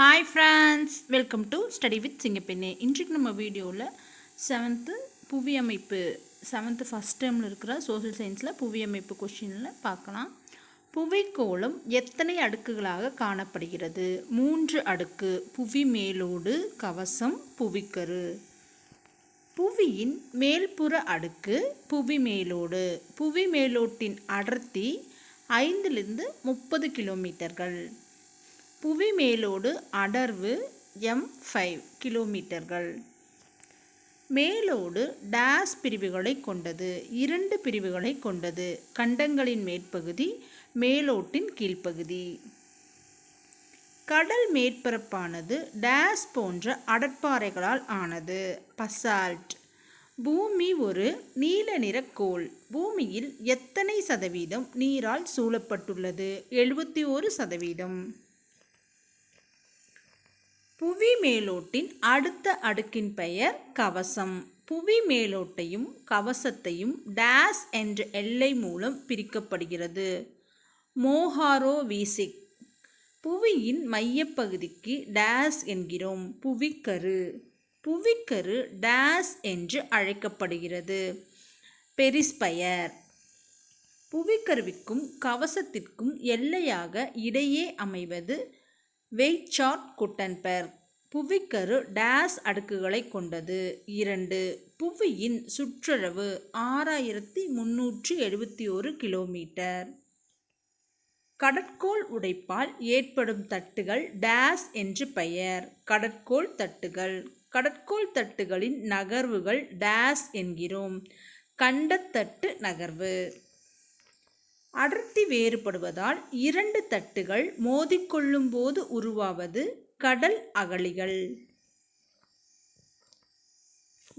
Hi friends welcome to study with Singappenne இன்றைக்கு நம்ம வீடியோவில் செவன்த்து புவியமைப்பு செவன்த்து ஃபஸ்ட் டேர்மில் இருக்கிற சோஷியல் சயின்ஸில் புவி அமைப்பு கொஷினில் பார்க்கலாம். புவிக்கோளம் எத்தனை அடுக்குகளாக காணப்படுகிறது? மூன்று அடுக்கு புவி மேலோடு கவசம் புவிக்கரு. புவியின் மேல்புற அடுக்கு புவி மேலோடு. புவி மேலோட்டின் அடர்த்தி ஐந்திலிருந்து முப்பது கிலோமீட்டர்கள் புவி மேலோடு அடர்வு எம் ஃபைவ் கிலோமீட்டர்கள் மேலோடு டேஸ் பிரிவுகளை கொண்டது இரண்டு பிரிவுகளை கொண்டது கண்டங்களின் மேற்பகுதி மேலோட்டின் கீழ்ப்பகுதி. கடல் மேற்பரப்பானது டேஸ் போன்ற அடற்பாறைகளால் ஆனது. பசால்ட். பூமி ஒரு நீல நிற கோள். பூமியில் எத்தனை சதவீதம் நீரால் சூழப்பட்டுள்ளது? எழுபத்தி ஒரு சதவீதம். புவி மேலோட்டின் அடுத்த அடுக்கின் பெயர் கவசம். புவி மேலோட்டையும் கவசத்தையும் டேஸ் என்ற எல்லை மூலம் பிரிக்கப்படுகிறது. மோஹாரோ வீசிக். புவியின் மையப்பகுதிக்கு டேஸ் என்கிறோம். புவிக்கரு. புவிக்கரு டேஸ் என்று அழைக்கப்படுகிறது. பெரிஸ்பயர். புவிக்கருவிக்கும் கவசத்திற்கும் எல்லையாக இடையே அமைவது வெய்சார்ட் குட்டன்பெர்க் புவிக்கரு டேஸ் அடுக்குகளை கொண்டது. இரண்டு புவியின் சுற்றளவு ஆறாயிரத்தி முன்னூற்றி எழுபத்தி ஒரு கிலோமீட்டர். கடற்கோள் உடைப்பால் ஏற்படும் தட்டுகள் டேஸ் என்று பெயர். கடற்கோள் தட்டுகள். கடற்கோள் தட்டுகளின் நகர்வுகள் டேஸ் என்கிறோம். கண்டத்தட்டு நகர்வு. அடர்த்தி வேறுபடுவதால் இரண்டு தட்டுகள் மோதிக்கொள்ளும் போது உருவாவது கடல் அகழிகள்.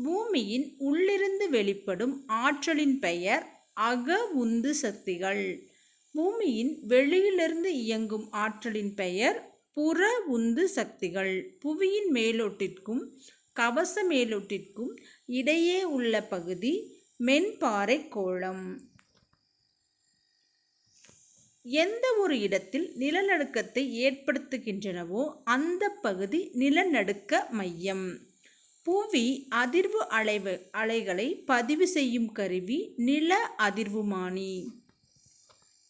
பூமியின் உள்ளிருந்து வெளிப்படும் ஆற்றலின் பெயர் அக உந்து சக்திகள். பூமியின் வெளியிலிருந்து இயங்கும் ஆற்றலின் பெயர் புற உந்து சக்திகள். புவியின் மேலோட்டிற்கும் கவச மேலோட்டிற்கும் இடையே உள்ள பகுதி மென்பாறை கோளம். எந்த ஒரு இடத்தில் நிலநடுக்கத்தை ஏற்படுத்துகின்றனவோ அந்த பகுதி நிலநடுக்க மையம். புவி அதிர்வு அலைவு அலைகளை பதிவு செய்யும் கருவி நில அதிர்வுமானி.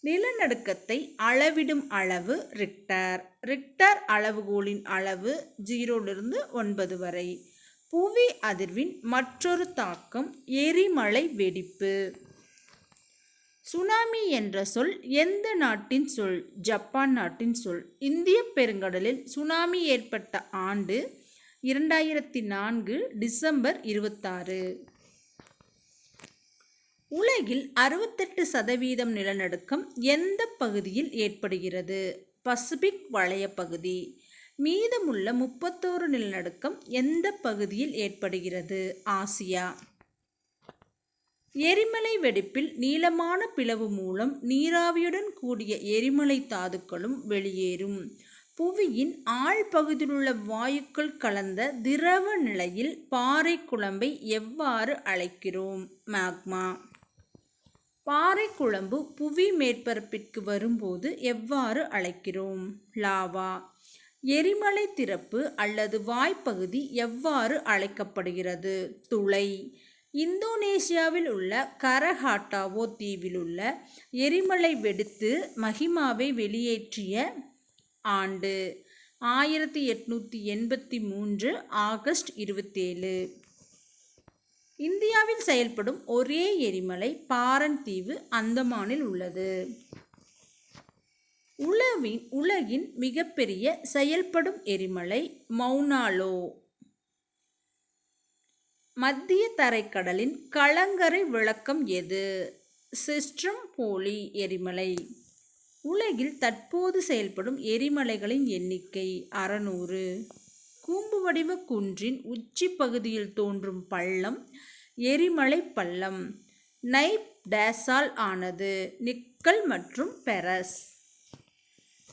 நிலநடுக்கத்தை அளவிடும் அளவு ரிக்டர். ரிக்டர் அளவுகோலின் அளவு ஜீரோலிருந்து ஒன்பது வரை. புவி அதிர்வின் மற்றொரு தாக்கம் எரிமலை வெடிப்பு. சுனாமி என்ற சொல் எந்த நாட்டின் சொல்? ஜப்பான் நாட்டின் சொல். இந்திய பெருங்கடலில் சுனாமி ஏற்பட்ட ஆண்டு இரண்டாயிரத்தி நான்கு டிசம்பர் இருபத்தாறு. உலகில் அறுபத்தெட்டு சதவீதம் நிலநடுக்கம் எந்த பகுதியில் ஏற்படுகிறது? பசிபிக் வளைய பகுதி. மீதமுள்ள முப்பத்தோரு நிலநடுக்கம் எந்த பகுதியில் ஏற்படுகிறது? ஆசியா. எரிமலை வெடிப்பில் நீளமான பிளவு மூலம் நீராவியுடன் கூடிய எரிமலை தாதுக்களும் வெளியேறும். புவியின் ஆழ்பகுதியிலுள்ள வாயுக்கள் கலந்த திரவ நிலையில் பாறை குழம்பை எவ்வாறு அழைக்கிறோம்? மேக்மா. பாறை குழம்பு புவி மேற்பரப்பிற்கு வரும்போது எவ்வாறு அழைக்கிறோம்? லாவா. எரிமலை திறப்பு அல்லது வாய்ப்பகுதி எவ்வாறு அழைக்கப்படுகிறது? துளை. இந்தோனேசியாவில் உள்ள கரஹாட்டாவோ தீவில் உள்ள எரிமலை வெடித்து மஹிமாவை வெளியேற்றிய ஆண்டு ஆயிரத்தி எட்நூற்றி எண்பத்தி மூன்று ஆகஸ்ட் இருபத்தேழு. இந்தியாவில் செயல்படும் ஒரே எரிமலை பாரன் தீவு அந்தமானில் உள்ளது. உலவின் உலகின் மிகப்பெரிய செயல்படும் எரிமலை மௌனாலோ. மத்திய தரைக்கடலின் கலங்கரை விளக்கம் எது? சிஸ்ட்ரம் போலி எரிமலை. உலகில் தற்போது செயல்படும் எரிமலைகளின் எண்ணிக்கை அறநூறு. கூம்பு வடிவ குன்றின் உச்சி பகுதியில் தோன்றும் பள்ளம் எரிமலை பள்ளம். நைப் டேசால் ஆனது நிக்கல் மற்றும் பெரஸ்.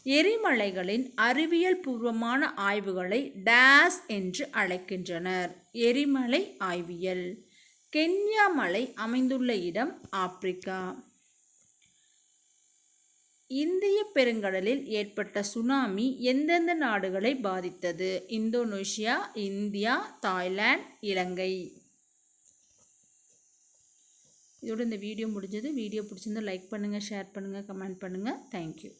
எரிமலைகளின் அறிவியல் பூர்வமான ஆய்வுகளை டேஸ் என்று அழைக்கின்றனர். எரிமலை ஆய்வியல். கென்யா மலை அமைந்துள்ள இடம் ஆப்பிரிக்கா. இந்திய பெருங்கடலில் ஏற்பட்ட சுனாமி எந்தெந்த நாடுகளை பாதித்தது? Indonesia India Thailand Ilangai. இதோட இந்த வீடியோ முடிஞ்சது. வீடியோ பிடிச்சிருந்தால் லைக் பண்ணுங்கள் ஷேர் பண்ணுங்கள் கமெண்ட் பண்ணுங்கள் தேங்க்யூ